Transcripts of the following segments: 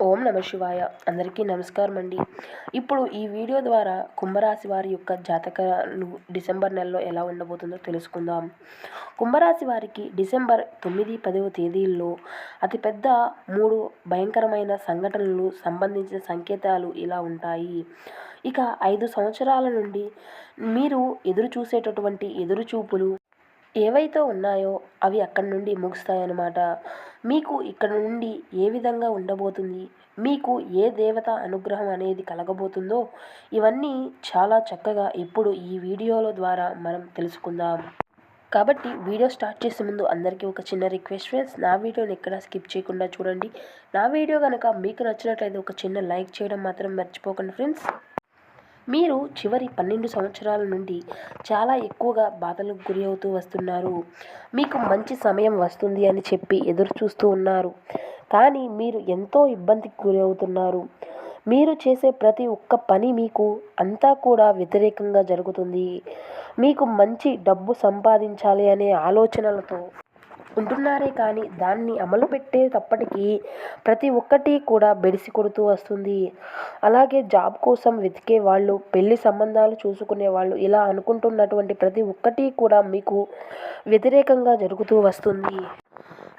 ఓం నమ శివాయ. అందరికీ నమస్కారం అండి ఇప్పుడు ఈ వీడియో ద్వారా కుంభరాశి వారి యొక్క జాతకాలు డిసెంబర్ నెలలో ఎలా ఉండబోతుందో తెలుసుకుందాం. కుంభరాశి వారికి డిసెంబర్ తొమ్మిది పదవ తేదీల్లో అతిపెద్ద మూడు భయంకరమైన సంఘటనలు సంబంధించిన సంకేతాలు ఇలా ఉంటాయి. ఇక ఐదు సంవత్సరాల నుండి మీరు ఎదురు చూసేటటువంటి ఎదురుచూపులు ఏవైతే ఉన్నాయో అవి అక్కడి నుండి ముగుస్తాయన్నమాట. మీకు ఇక్కడ నుండి ఏ విధంగా ఉండబోతుంది? మీకు ఏ దేవత అనుగ్రహం అనేది కలగబోతుందో ఇవన్నీ చాలా చక్కగా ఇప్పుడు ఈ వీడియోల ద్వారా మనం తెలుసుకుందాం. కాబట్టి వీడియో స్టార్ట్ చేసే ముందు అందరికీ ఒక చిన్న రిక్వెస్ట్ ఫ్రెండ్స్. నా వీడియోని ఎక్కడ స్కిప్ చేయకుండా చూడండి. నా వీడియో కనుక మీకు నచ్చినట్లయితే ఒక చిన్న లైక్ చేయడం మాత్రం మర్చిపోకండి ఫ్రెండ్స్. మీరు చివరి పన్నెండు సంవత్సరాల నుండి చాలా ఎక్కువగా బాధలకు గురి అవుతూ వస్తున్నారు. మీకు మంచి సమయం వస్తుంది అని చెప్పి ఎదురు చూస్తూ ఉన్నారు. కానీ మీరు ఎంతో ఇబ్బందికి గురి అవుతున్నారు. మీరు చేసే ప్రతి ఒక్క పని మీకు అంతా కూడా వ్యతిరేకంగా జరుగుతుంది. మీకు మంచి డబ్బు సంపాదించాలి అనే ఆలోచనలతో ఉంటున్నారే కానీ దాన్ని అమలు పెట్టేటప్పటికీ ప్రతి ఒక్కటి కూడా బెడిసి కొడుతూ వస్తుంది. అలాగే జాబ్ కోసం వెతికే వాళ్ళు పెళ్ళి సంబంధాలు చూసుకునే వాళ్ళు ఇలా అనుకుంటున్నటువంటి ప్రతి ఒక్కటి కూడా మీకు వ్యతిరేకంగా జరుగుతూ వస్తుంది.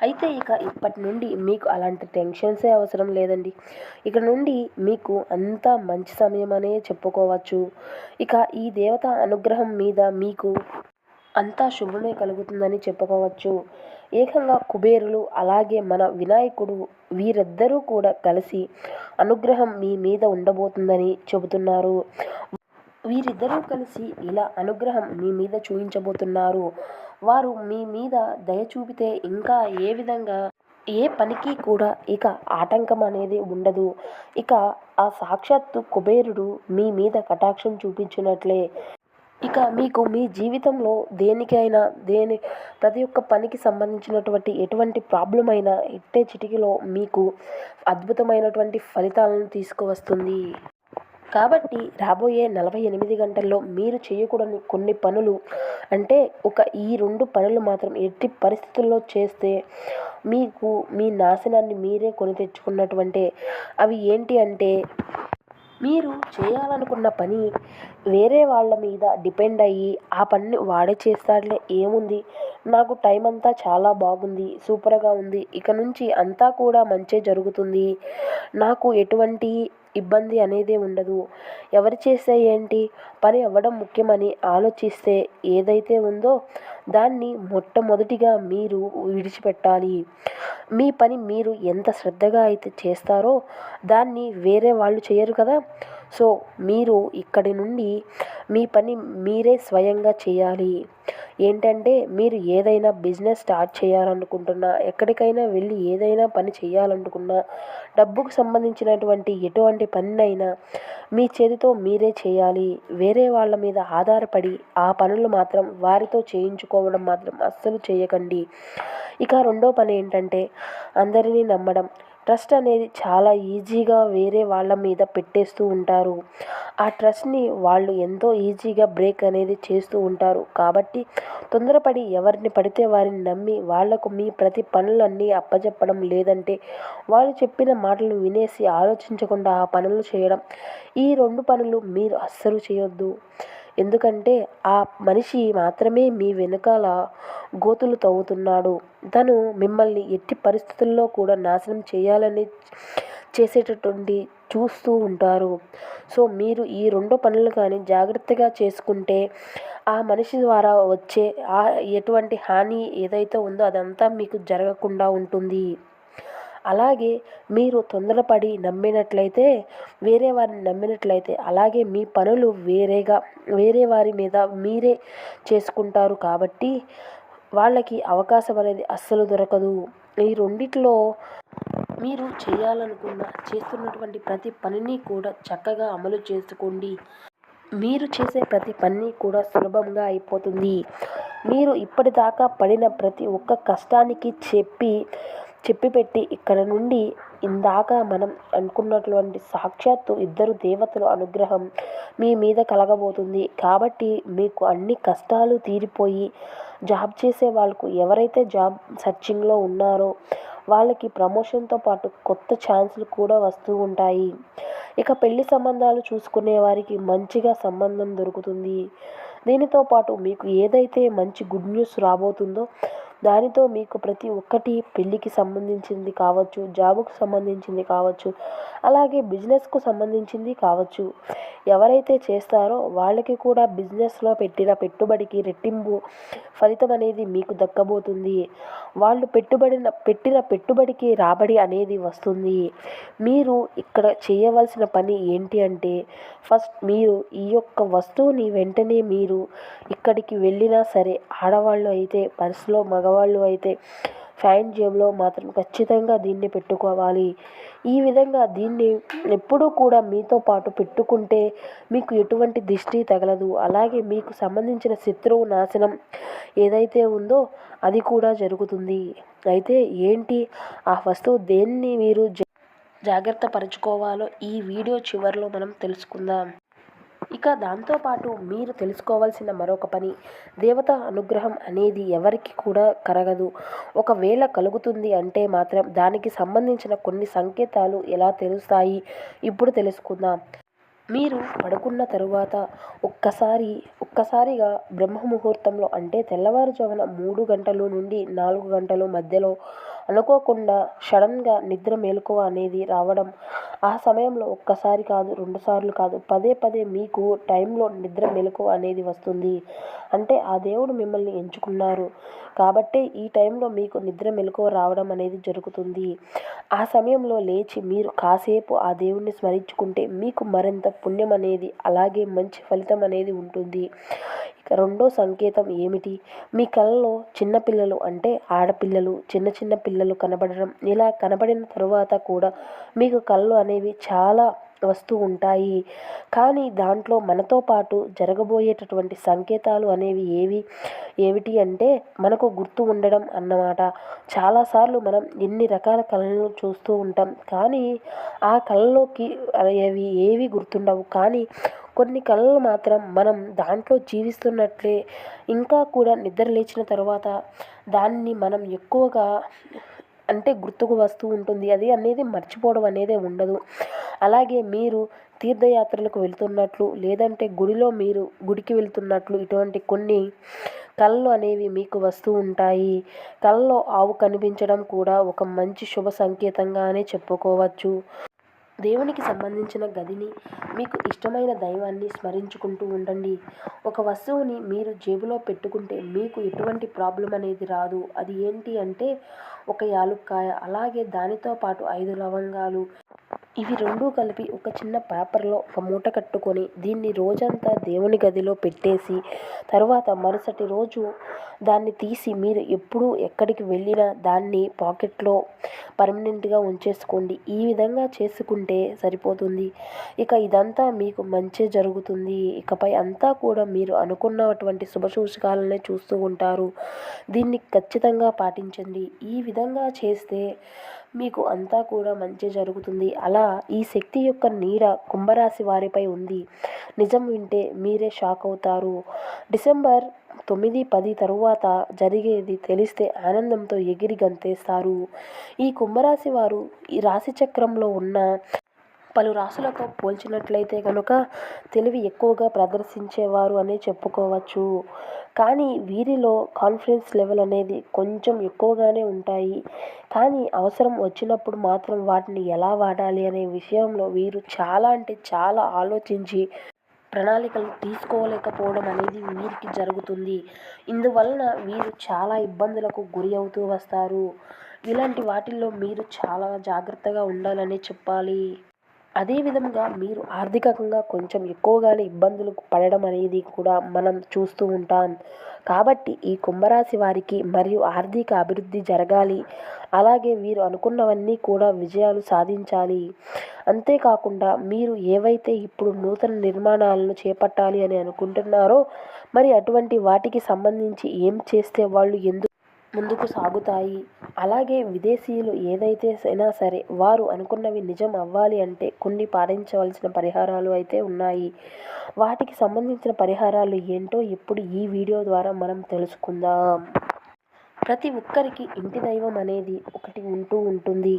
అయితే ఇక ఇప్పటి నుండి మీకు అలాంటి టెన్షన్సే అవసరం లేదండి. ఇక నుండి మీకు అంత మంచి సమయం అనే చెప్పుకోవచ్చు. ఇక ఈ దేవత అనుగ్రహం మీద మీకు అంతా శుభమే కలుగుతుందని చెప్పుకోవచ్చు. ఏకంగా కుబేరులు అలాగే మన వినాయకుడు వీరిద్దరూ కూడా కలిసి అనుగ్రహం మీ మీద ఉండబోతుందని చెబుతున్నారు. వీరిద్దరూ కలిసి ఇలా అనుగ్రహం మీ మీద చూపించబోతున్నారు. వారు మీ మీద దయ చూపితే ఇంకా ఏ విధంగా ఏ పనికి కూడా ఇక ఆటంకం అనేది ఉండదు. ఇక ఆ సాక్షాత్తు కుబేరుడు మీ మీద కటాక్షం చూపించినట్లే. ఇక మీకు మీ జీవితంలో దేనికైనా దేని ప్రతి ఒక్క పనికి సంబంధించినటువంటి ఎటువంటి ప్రాబ్లం అయినా ఇట్టే చిటికలో మీకు అద్భుతమైనటువంటి ఫలితాలను తీసుకువస్తుంది. కాబట్టి రాబోయే నలభై ఎనిమిది గంటల్లో మీరు చేయకూడని కొన్ని పనులు అంటే ఒక ఈ రెండు పనులు మాత్రం ఎట్టి పరిస్థితుల్లో చేస్తే మీకు మీ నాశనాన్ని మీరే కొని తెచ్చుకున్నటువంటి అవి ఏంటి అంటే మీరు చేయాలనుకున్న పని వేరే వాళ్ళ మీద డిపెండ్ అయ్యి ఆ పనిని వాడే చేస్తాడులే ఏముంది? నాకు టైం అంతా చాలా బాగుంది సూపర్గా ఉంది. ఇక నుంచి అంతా కూడా మంచే జరుగుతుంది. నాకు ఎటువంటి ఇబ్బంది అనేది ఉండదు. ఎవరు చేస్తే ఏంటి? పని అవ్వడం ముఖ్యమని ఆలోచిస్తే ఏదైతే ఉందో దాన్ని మొట్టమొదటిగా మీరు విడిచిపెట్టాలి. మీ పని మీరు ఎంత శ్రద్ధగా అయితే చేస్తారో దాన్ని వేరే వాళ్ళు చేయరు కదా. సో మీరు ఇక్కడి నుండి మీ పని మీరే స్వయంగా చేయాలి. ఏంటంటే మీరు ఏదైనా బిజినెస్ స్టార్ట్ చేయాలనుకుంటున్నా ఎక్కడికైనా వెళ్ళి ఏదైనా పని చేయాలనుకున్నా డబ్బుకు సంబంధించినటువంటి ఎటువంటి పనినైనా మీ చేతితో మీరే చేయాలి. వేరే వాళ్ళ మీద ఆధారపడి ఆ పనులు మాత్రం వారితో చేయించుకోవడం మాత్రం అస్సలు చేయకండి. ఇక రెండో పని ఏంటంటే అందరినీ నమ్మడం. ట్రస్ట్ అనేది చాలా ఈజీగా వేరే వాళ్ళ మీద పెట్టేస్తూ ఉంటారు. ఆ ట్రస్ట్ని వాళ్ళు ఎంతో ఈజీగా బ్రేక్ అనేది చేస్తూ ఉంటారు. కాబట్టి తొందరపడి ఎవరిని పడితే వారిని నమ్మి వాళ్ళకు మీ ప్రతి పనులన్నీ అప్పచెప్పడం లేదంటే వాళ్ళు చెప్పిన మాటలు వినేసి ఆలోచించకుండా ఆ పనులు చేయడం ఈ రెండు పనులు మీరు అస్సలు చేయొద్దు. ఎందుకంటే ఆ మనిషి మాత్రమే మీ వెనకాల గోతులు తవ్వుతున్నాడు. తను మిమ్మల్ని ఎట్టి పరిస్థితుల్లో కూడా నాశనం చేయాలని చేసేటటువంటి చూస్తూ ఉంటారు. సో మీరు ఈ రెండు పనులు కానీ జాగ్రత్తగా చేసుకుంటే ఆ మనిషి ద్వారా వచ్చే ఆ ఎటువంటి హాని ఏదైతే ఉందో అదంతా మీకు జరగకుండా ఉంటుంది. అలాగే మీరు తొందరపడి నమ్మినట్లయితే వేరే వారిని నమ్మినట్లయితే అలాగే మీ పనులు వేరేగా వేరే వారి మీద మీరే చేసుకుంటారు కాబట్టి వాళ్ళకి అవకాశం అనేది అస్సలు దొరకదు. ఈ రెండిట్లో మీరు చేయాలనుకున్న చేస్తున్నటువంటి ప్రతి పనిని కూడా చక్కగా అమలు చేసుకోండి. మీరు చేసే ప్రతి పని కూడా సులభంగా అయిపోతుంది. మీరు ఇప్పటిదాకా పడిన ప్రతి ఒక్క కష్టానికి చెప్పి చెప్పి పెట్టి ఇక్కడ నుండి ఇందాక మనం అనుకున్నటువంటి సాక్షాత్తు ఇద్దరు దేవతల అనుగ్రహం మీ మీద కలగబోతుంది. కాబట్టి మీకు అన్ని కష్టాలు తీరిపోయి జాబ్ చేసే వాళ్ళకు ఎవరైతే జాబ్ సర్చింగ్లో ఉన్నారో వాళ్ళకి ప్రమోషన్తో పాటు కొత్త ఛాన్సులు కూడా వస్తూ ఉంటాయి. ఇక పెళ్ళి సంబంధాలు చూసుకునే వారికి మంచిగా సంబంధం దొరుకుతుంది. దీనితో పాటు మీకు ఏదైతే మంచి గుడ్ న్యూస్ రాబోతుందో దానితో మీకు ప్రతి ఒక్కటి పెళ్ళికి సంబంధించింది కావచ్చు జాబుకు సంబంధించింది కావచ్చు అలాగే బిజినెస్కు సంబంధించింది కావచ్చు. ఎవరైతే చేస్తారో వాళ్ళకి కూడా బిజినెస్లో పెట్టిన పెట్టుబడికి రెట్టింపు ఫలితం అనేది మీకు దక్కబోతుంది. వాళ్ళు పెట్టుబడిన పెట్టిన పెట్టుబడికి రాబడి అనేది వస్తుంది. మీరు ఇక్కడ చేయవలసిన పని ఏంటి అంటే ఫస్ట్ మీరు ఈ యొక్క వస్తువుని వెంటనే మీరు ఇక్కడికి వెళ్ళినా సరే ఆడవాళ్ళు అయితే పర్సులో మగవాళ్ళు అయితే ఫ్యాన్ జేబులో మాత్రం ఖచ్చితంగా దీన్ని పెట్టుకోవాలి. ఈ విధంగా దీన్ని ఎప్పుడూ కూడా మీతో పాటు పెట్టుకుంటే మీకు ఎటువంటి దిష్టి తగలదు. అలాగే మీకు సంబంధించిన శత్రువు నాశనం ఏదైతే ఉందో అది కూడా జరుగుతుంది. అయితే ఏంటి ఆ వస్తువు దేన్ని మీరు జాగ్రత్త పరచుకోవాలో ఈ వీడియో చివరిలో మనం తెలుసుకుందాం. ఇక దాంతోపాటు మీరు తెలుసుకోవాల్సిన మరొక పని దేవత అనుగ్రహం అనేది ఎవరికి కూడా కరగదు. ఒకవేళ కలుగుతుంది అంటే మాత్రం దానికి సంబంధించిన కొన్ని సంకేతాలు ఎలా తెలుస్తాయి? ఇప్పుడు తెలుసుకుందాం. మీరు పడుకున్న తరువాత ఒక్కసారి ఒక్కసారిగా బ్రహ్మ ముహూర్తంలో అంటే తెల్లవారుజామున మూడు గంటలు నుండి నాలుగు గంటలు మధ్యలో అనుకోకుండా సడన్గా నిద్ర మెలకువ అనేది రావడం ఆ సమయంలో ఒక్కసారి కాదు రెండుసార్లు కాదు పదే పదే మీకు టైంలో నిద్ర మెలకు అనేది వస్తుంది. అంటే ఆ దేవుడు మిమ్మల్ని ఎంచుకున్నారు. కాబట్టే ఈ టైంలో మీకు నిద్ర మెలకు రావడం అనేది జరుగుతుంది. ఆ సమయంలో లేచి మీరు కాసేపు ఆ దేవుణ్ణి స్మరించుకుంటే మీకు మరింత పుణ్యం అనేది అలాగే మంచి ఫలితం అనేది ఉంటుంది. రెండో సంకేతం ఏమిటి? మీ కళలో చిన్నపిల్లలు అంటే ఆడపిల్లలు చిన్న చిన్న పిల్లలు కనబడడం ఇలా కనబడిన తరువాత కూడా మీకు కళ్ళు అనేవి చాలా వస్తూ ఉంటాయి. కానీ దాంట్లో మనతో పాటు జరగబోయేటటువంటి సంకేతాలు అనేవి ఏవి? ఏమిటి అంటే మనకు గుర్తు ఉండడం అన్నమాట. చాలాసార్లు మనం ఎన్ని రకాల కళలను చూస్తూ ఉంటాం కానీ ఆ కళలోకి అవి ఏవి గుర్తుండవు. కానీ కొన్ని కళలు మాత్రం మనం దాంట్లో జీవిస్తున్నట్లే ఇంకా కూడా నిద్ర లేచిన తర్వాత దాన్ని మనం ఎక్కువగా అంటే గుర్తుకు వస్తూ ఉంటుంది. అది అనేది మర్చిపోవడం అనేది ఉండదు. అలాగే మీరు తీర్థయాత్రలకు వెళ్తున్నట్లు లేదంటే గుడిలో మీరు గుడికి వెళ్తున్నట్లు ఇటువంటి కొన్ని కళలు అనేవి మీకు వస్తూ ఉంటాయి. కళ్ళలో ఆవు కనిపించడం కూడా ఒక మంచి శుభ సంకేతంగానే చెప్పుకోవచ్చు. దేవునికి సంబంధించిన గదిని మీకు ఇష్టమైన దైవాన్ని స్మరించుకుంటూ ఉండండి. ఒక వస్తువుని మీరు జేబులో పెట్టుకుంటే మీకు ఎటువంటి ప్రాబ్లం అనేది రాదు. అది ఏంటి అంటే ఒక యాలుక్కాయ అలాగే దానితో పాటు ఐదు లవంగాలు ఇవి రెండూ కలిపి ఒక చిన్న పేపర్లో ఒక మూట కట్టుకొని దీన్ని రోజంతా దేవుని గదిలో పెట్టేసి తర్వాత మరుసటి రోజు దాన్ని తీసి మీరు ఎప్పుడు ఎక్కడికి వెళ్ళినా దాన్ని పాకెట్లో పర్మనెంట్గా ఉంచేసుకోండి. ఈ విధంగా చేసుకుంటే సరిపోతుంది. ఇక ఇదంతా మీకు మంచి జరుగుతుంది. ఇకపై అంతా కూడా మీరు అనుకున్నటువంటి శుభసూచకాలనే చూస్తూ ఉంటారు. దీన్ని ఖచ్చితంగా పాటించండి. ఈ విధంగా చేస్తే మీకు అంతా కూడా మంచి జరుగుతుంది. అలా ఈ శక్తి యొక్క నీడ కుంభరాశి వారిపై ఉంది. నిజం వింటే మీరే షాక్ అవుతారు. డిసెంబర్ తొమ్మిది పది తరువాత జరిగేది తెలిస్తే ఆనందంతో ఎగిరి గంతేస్తారు. ఈ కుంభరాశి వారు ఈ రాశి చక్రంలో ఉన్న పలు రాసులతో పోల్చినట్లయితే కనుక తెలివి ఎక్కువగా ప్రదర్శించేవారు అనే చెప్పుకోవచ్చు. కానీ వీరిలో కాన్ఫిడెన్స్ లెవెల్ అనేది కొంచెం ఎక్కువగానే ఉంటాయి. కానీ అవసరం వచ్చినప్పుడు మాత్రం వాటిని ఎలా వాడాలి అనే విషయంలో వీరు చాలా అంటే చాలా ఆలోచించి ప్రణాళికలు తీసుకోలేకపోవడం అనేది వీరికి జరుగుతుంది. ఇందువలన వీరు చాలా ఇబ్బందులకు గురి అవుతూ వస్తారు. ఇలాంటి వాటిల్లో మీరు చాలా జాగ్రత్తగా ఉండాలని చెప్పాలి. అదేవిధంగా మీరు ఆర్థికంగా కొంచెం ఎక్కువగానే ఇబ్బందులు పడడం అనేది కూడా మనం చూస్తూ ఉంటాం. కాబట్టి ఈ కుంభరాశి వారికి మరియు ఆర్థిక అభివృద్ధి జరగాలి. అలాగే వీరు అనుకున్నవన్నీ కూడా విజయాలు సాధించాలి. అంతేకాకుండా మీరు ఏవైతే ఇప్పుడు నూతన నిర్మాణాలను చేపట్టాలి అని అనుకుంటున్నారో మరి అటువంటి వాటికి సంబంధించి ఏం చేస్తే వాళ్ళు ఎందుకు ముందుకు సాగుతాయి. అలాగే విదేశీయులు ఏదైతే అయినా సరే వారు అనుకున్నవి నిజం అవ్వాలి అంటే కొన్ని పాటించవలసిన పరిహారాలు అయితే ఉన్నాయి. వాటికి సంబంధించిన పరిహారాలు ఏంటో ఇప్పుడు ఈ వీడియో ద్వారా మనం తెలుసుకుందాం. ప్రతి ఒక్కరికి ఇంటి దైవం అనేది ఒకటి ఉంటూ ఉంటుంది.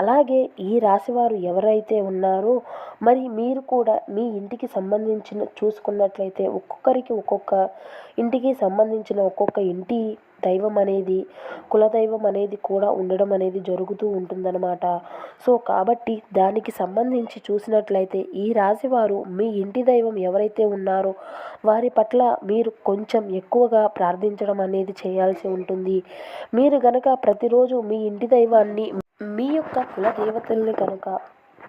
అలాగే ఈ రాశివారు ఎవరైతే ఉన్నారో మరి మీరు కూడా మీ ఇంటికి సంబంధించిన చూసుకున్నట్లయితే ఒక్కొక్కరికి ఒక్కొక్క ఇంటికి సంబంధించిన ఒక్కొక్క ఇంటి దైవం అనేది కులదైవం అనేది కూడా ఉండడం అనేది జరుగుతూ ఉంటుందన్నమాట. సో కాబట్టి దానికి సంబంధించి చూసినట్లయితే ఈ రాశివారు మీ ఇంటి దైవం ఎవరైతే ఉన్నారో వారి పట్ల మీరు కొంచెం ఎక్కువగా ప్రార్థించడం అనేది చేయాల్సి ఉంటుంది. మీరు గనక ప్రతిరోజు మీ ఇంటి దైవాన్ని మీ యొక్క కుల దేవతల్ని కనుక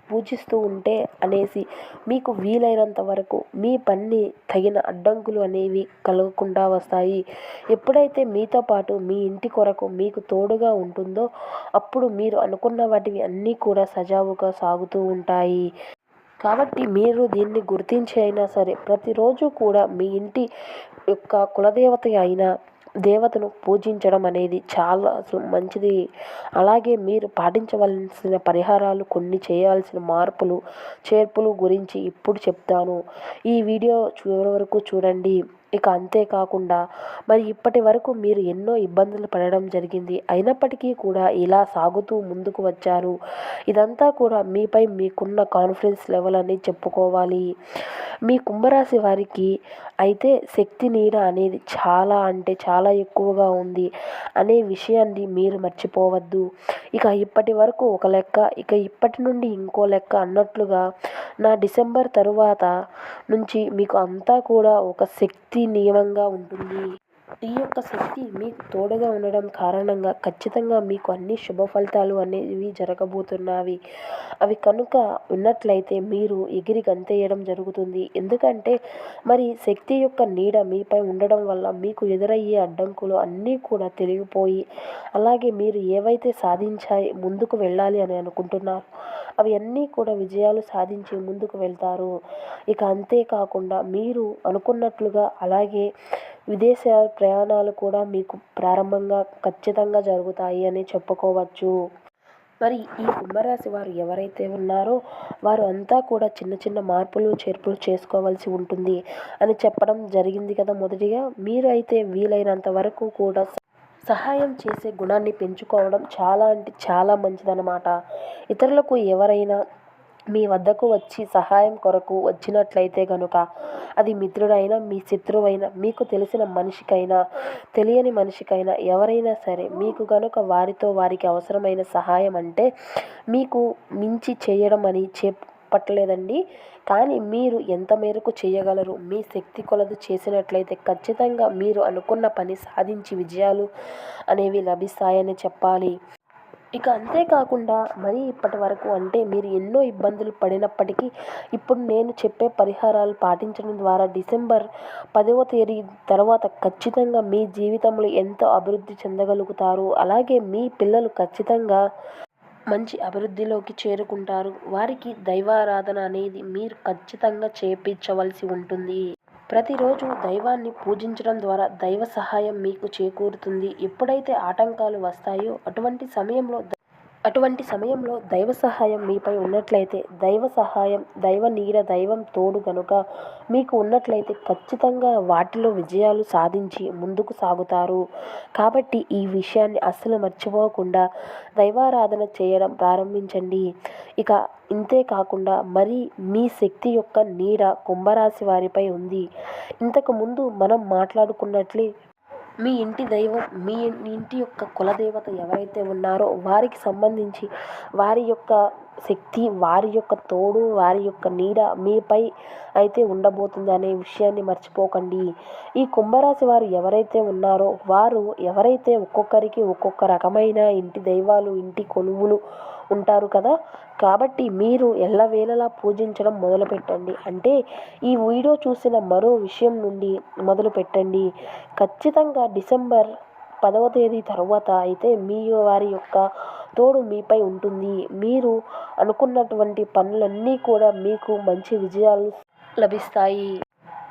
పూజిస్తూ ఉంటే అనేసి మీకు వీలైనంత వరకు మీ పని తగిన అడ్డంకులు అనేవి కలగకుండా వస్తాయి. ఎప్పుడైతే మీతో పాటు మీ ఇంటి కొరకు మీకు తోడుగా ఉంటుందో అప్పుడు మీరు అనుకున్న వాటివి అన్నీ కూడా సజావుగా సాగుతూ ఉంటాయి. కాబట్టి మీరు దీన్ని గుర్తించి అయినా సరే ప్రతిరోజు కూడా మీ ఇంటి యొక్క కులదేవత అయిన దేవతను పూజించడం అనేది చాలా మంచిది. అలాగే మీరు పాటించవలసిన పరిహారాలు కొన్ని చేయాల్సిన మార్పులు చేర్పులు గురించి ఇప్పుడు చెప్తాను. ఈ వీడియో చివరి వరకు చూడండి. ఇక అంతేకాకుండా మరి ఇప్పటి వరకు మీరు ఎన్నో ఇబ్బందులు పడడం జరిగింది. అయినప్పటికీ కూడా ఇలా సాగుతూ ముందుకు వచ్చారు. ఇదంతా కూడా మీపై మీకున్న కాన్ఫిడెన్స్ లెవెల్ అని చెప్పుకోవాలి. మీ కుంభరాశి వారికి అయితే శక్తి నీడ అనేది చాలా అంటే చాలా ఎక్కువగా ఉంది అనే విషయాన్ని మీరు మర్చిపోవద్దు. ఇక ఇప్పటి వరకు ఒక లెక్క ఇక ఇప్పటి నుండి ఇంకో లెక్క అన్నట్లుగా నా డిసెంబర్ తరువాత నుంచి మీకు అంతా కూడా ఒక శక్తి నియమంగా ఉంటుంది. ఈ యొక్క శక్తి మీకు తోడుగా ఉండడం కారణంగా ఖచ్చితంగా మీకు అన్ని శుభ ఫలితాలు అనేవి జరగబోతున్నవి. అవి కనుక ఉన్నట్లయితే మీరు ఎగిరి గంతేయడం జరుగుతుంది. ఎందుకంటే మరి శక్తి యొక్క నీడ మీపై ఉండడం వల్ల మీకు ఎదురయ్యే అడ్డంకులు అన్నీ కూడా తెలిగిపోయి అలాగే మీరు ఏవైతే సాధించాయి ముందుకు వెళ్ళాలి అని అనుకుంటున్నారు అవన్నీ కూడా విజయాలు సాధించి ముందుకు వెళ్తారు. ఇక అంతేకాకుండా మీరు అనుకున్నట్లుగా అలాగే విదేశ ప్రయాణాలు కూడా మీకు ప్రారంభంగా ఖచ్చితంగా జరుగుతాయి అని చెప్పుకోవచ్చు. మరి ఈ కుంభరాశి వారు ఎవరైతే ఉన్నారో వారు అంతా కూడా చిన్న చిన్న మార్పులు చేర్పులు చేసుకోవాల్సి ఉంటుంది అని చెప్పడం జరిగింది కదా మొదటిగా. మీరు అయితే వీలైనంత వరకు కూడా సహాయం చేసే గుణాన్ని పెంచుకోవడం చాలా అంటే చాలా మంచిదన్నమాట. ఇతరులకు ఎవరైనా మీ వద్దకు వచ్చి సహాయం కొరకు వచ్చినట్లయితే కనుక అది మిత్రుడైనా మీ శత్రువైనా మీకు తెలిసిన మనిషికైనా తెలియని మనిషికైనా ఎవరైనా సరే మీకు కనుక వారితో వారికి అవసరమైన సహాయం అంటే మీకు మించి చేయడం అని చెప్ చెప్పట్లేదండి కానీ మీరు ఎంత మేరకు చేయగలరు మీ శక్తి కొలది చేసినట్లయితే ఖచ్చితంగా మీరు అనుకున్న పని సాధించి విజయాలు అనేవి లభిస్తాయని చెప్పాలి. ఇక అంతేకాకుండా మరి ఇప్పటి వరకు అంటే మీరు ఎన్నో ఇబ్బందులు పడినప్పటికీ ఇప్పుడు నేను చెప్పే పరిహారాలు పాటించడం ద్వారా డిసెంబర్ పదవ తేదీ తర్వాత ఖచ్చితంగా మీ జీవితంలో ఎంతో అభివృద్ధి చెందగలుగుతారు. అలాగే మీ పిల్లలు ఖచ్చితంగా మంచి అభివృద్ధిలోకి చేరుకుంటారు. వారికి దైవారాధన అనేది మీరు ఖచ్చితంగా చేపించవలసి ఉంటుంది. ప్రతిరోజు దైవాన్ని పూజించడం ద్వారా దైవ సహాయం మీకు చేకూరుతుంది. ఎప్పుడైతే ఆటంకాలు వస్తాయో అటువంటి సమయంలో అటువంటి సమయంలో దైవ సహాయం మీపై ఉన్నట్లయితే దైవ సహాయం దైవ నీడ దైవం తోడు గనుక మీకు ఉన్నట్లయితే ఖచ్చితంగా వాటిలో విజయాలు సాధించి ముందుకు సాగుతారు. కాబట్టి ఈ విషయాన్ని అస్సలు మర్చిపోకుండా దైవారాధన చేయడం ప్రారంభించండి. ఇక ఇంతే కాకుండా మరి మీ శక్తి యొక్క నీడ కుంభరాశి వారిపై ఉంది. ఇంతకు ముందు మనం మాట్లాడుకున్నట్లే మీ ఇంటి దైవం మీ ఇంటి యొక్క కులదేవత ఎవరైతే ఉన్నారో వారికి సంబంధించి వారి యొక్క శక్తి వారి యొక్క తోడు వారి యొక్క నీడ మీపై అయితే ఉండబోతుంది అనే విషయాన్ని మర్చిపోకండి. ఈ కుంభరాశి వారు ఎవరైతే ఉన్నారో వారు ఎవరైతే ఒక్కొక్కరికి ఒక్కొక్క రకమైన ఇంటి దైవాలు ఇంటి కొలువులు ఉంటారు కదా కాబట్టి మీరు ఎల్లవేళలా పూజించడం మొదలుపెట్టండి. అంటే ఈ వీడియో చూసిన మరో విషయం నుండి మొదలు పెట్టండి ఖచ్చితంగా డిసెంబర్ పదవ తేదీ తర్వాత అయితే మీ వారి యొక్క తోడు మీపై ఉంటుంది. మీరు అనుకున్నటువంటి పనులన్నీ కూడా మీకు మంచి విజయాలు లభిస్తాయి.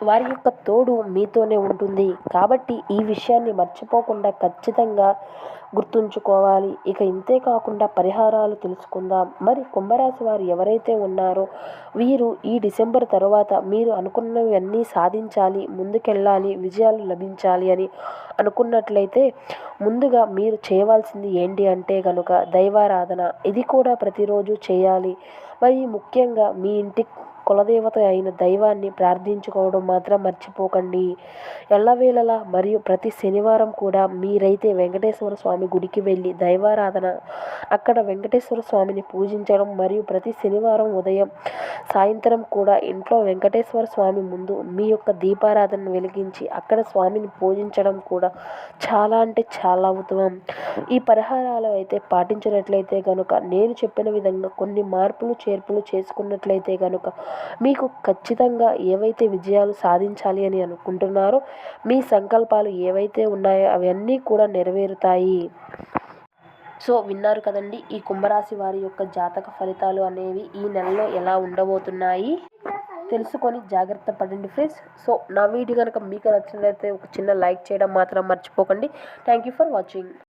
వారి యొక్క తోడు మీతోనే ఉంటుంది. కాబట్టి ఈ విషయాన్ని మర్చిపోకుండా ఖచ్చితంగా గుర్తుంచుకోవాలి. ఇక ఇంతే కాకుండా పరిహారాలు తెలుసుకుందాం. మరి కుంభరాశి వారు ఎవరైతే ఉన్నారో వీరు ఈ డిసెంబర్ తర్వాత మీరు అనుకున్నవన్నీ సాధించాలి ముందుకెళ్ళాలి విజయాలు లభించాలి అని అనుకున్నట్లయితే ముందుగా మీరు చేయవలసింది ఏంటి అంటే కనుక దైవారాధన. ఇది కూడా ప్రతిరోజు చేయాలి. మరి ముఖ్యంగా మీ ఇంటి కులదేవత అయిన దైవాన్ని ప్రార్థించుకోవడం మాత్రం మర్చిపోకండి. ఎల్లవేళలా మరియు ప్రతి శనివారం కూడా మీరైతే వెంకటేశ్వర స్వామి గుడికి వెళ్ళి దైవారాధన అక్కడ వెంకటేశ్వర స్వామిని పూజించడం మరియు ప్రతి శనివారం ఉదయం సాయంత్రం కూడా ఇంట్లో వెంకటేశ్వర స్వామి ముందు మీ యొక్క దీపారాధన వెలిగించి అక్కడ స్వామిని పూజించడం కూడా చాలా అంటే చాలా ఉత్తమం. ఈ పరిహారాలు అయితే పాటించినట్లయితే కనుక నేను చెప్పిన విధంగా కొన్ని మార్పులు చేర్పులు చేసుకున్నట్లయితే కనుక మీకు ఖచ్చితంగా ఏవైతే విజయాలు సాధించాలి అని అనుకుంటున్నారో మీ సంకల్పాలు ఏవైతే ఉన్నాయో అవన్నీ కూడా నెరవేరుతాయి. సో విన్నారు కదండి ఈ కుంభరాశి వారి యొక్క జాతక ఫలితాలు అనేవి ఈ నెలలో ఎలా ఉండబోతున్నాయి? తెలుసుకొని జాగ్రత్త పడండి ఫ్రెండ్స్. సో నా వీడియో కనుక మీకు నచ్చినట్లయితే ఒక చిన్న లైక్ చేయడం మాత్రం మర్చిపోకండి. Thank you for watching